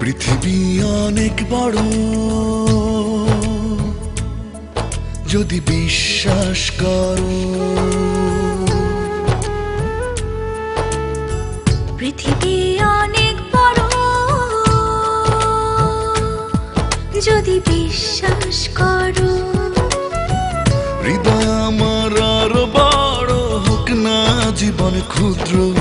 পৃথিবী অনেক বড়। যদি বিশ্বাস করো যদি বিশ্বাস করো। হৃদয় আমার আর বড় হোক না জীবন ক্ষুদ্র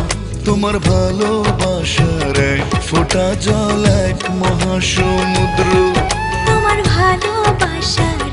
তোমার ভালোবাসার এক ফোটা জল এক মহাসমুদ্র। তোমার ভালোবাসার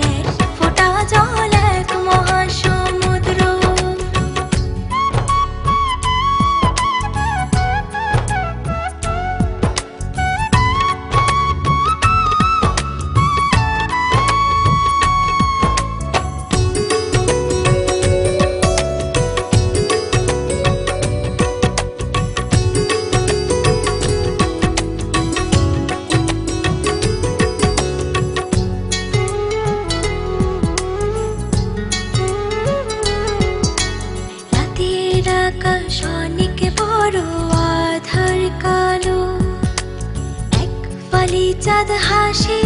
চাঁদ হাসে।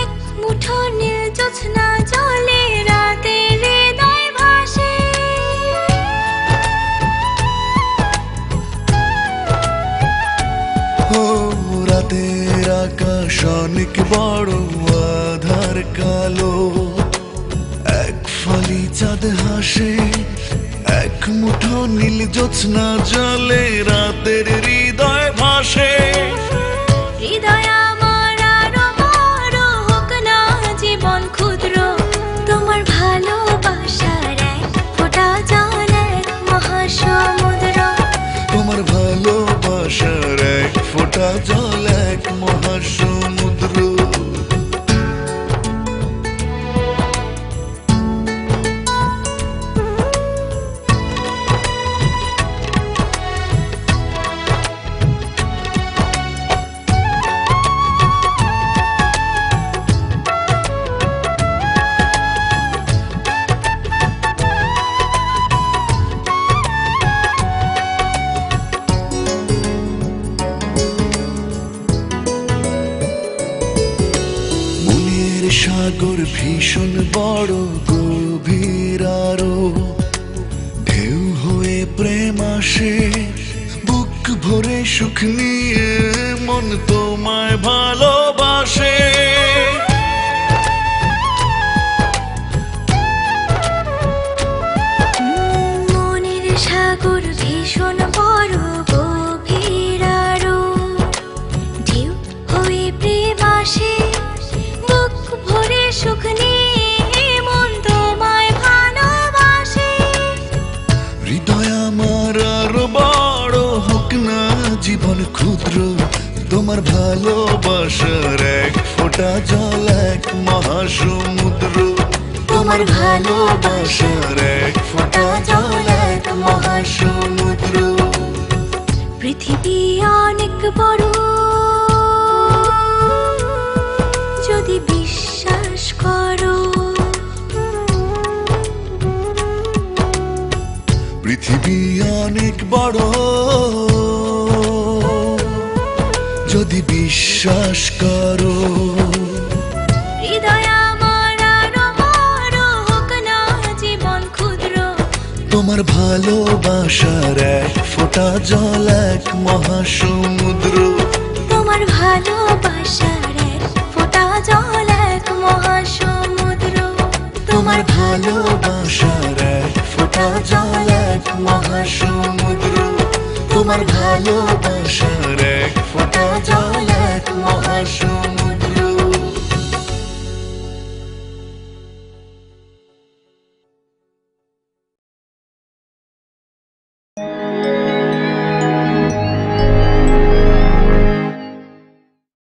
এক মুঠো নীল জোছনা জলে ভাসে। ও রাতের আকাশ অনেক বড়, আধার কালো। এক ফালি চাঁদ হাসে, এক মুঠো নীল জ্যোৎস্না জলে রাতের এক সাগর ভীষণ বড় গভীর আরও ঢেউ হয়ে প্রেম আসে, বুক ভরে সুখ নিয়ে মন তোমায় ভালোবাসে। ক্ষুদ্র তোমার ভালোবাসার এক ফোঁটা জল এক মহাসমুদ্র। তোমার ভালোবাসার এক ফোঁটা জল এক মহাসমুদ্র। পৃথিবী অনেক বড়। যদি বিশ্বাস করো। পৃথিবী অনেক বড়। যদি বিশ্বাস করো। তোমার ভালোবাসার এক ফোঁটা জল এক মহাসমুদ্র। তোমার ভালোবাসার এক ফোঁটা জল এক মহাসমুদ্র। তোমার ভালোবাসার এক ফোঁটা জল এক মহাসমুদ্র। তোমার ভালোবাসার এক ফোঁটা জল এক মহাসমুদ্র